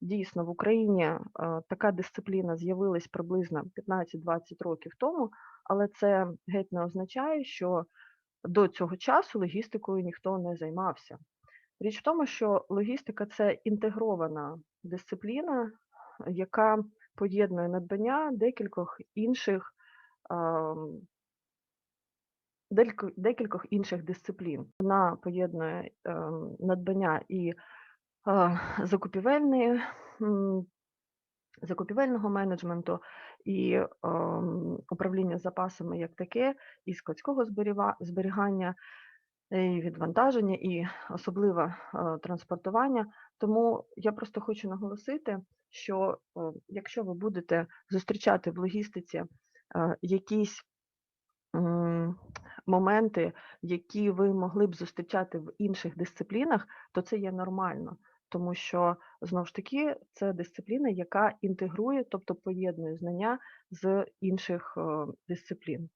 Дійсно, в Україні така дисципліна з'явилась приблизно 15-20 років тому, але це геть не означає, що до цього часу логістикою ніхто не займався. Річ в тому, що логістика це інтегрована дисципліна, яка поєднує надбання декількох інших декількох інших дисциплін. Вона поєднує ем, надбання і закупівельної, закупівельного менеджменту, і ем, управління запасами як таке, і складського зберігання, і відвантаження, і особливо е, транспортування. Тому я просто хочу наголосити, що е, якщо ви будете зустрічати в логістиці е, якісь моменти, які ви могли б зустрічати в інших дисциплінах, то це є нормально, тому що знову ж таки це дисципліна, яка інтегрує, тобто поєднує знання з інших е, дисциплін.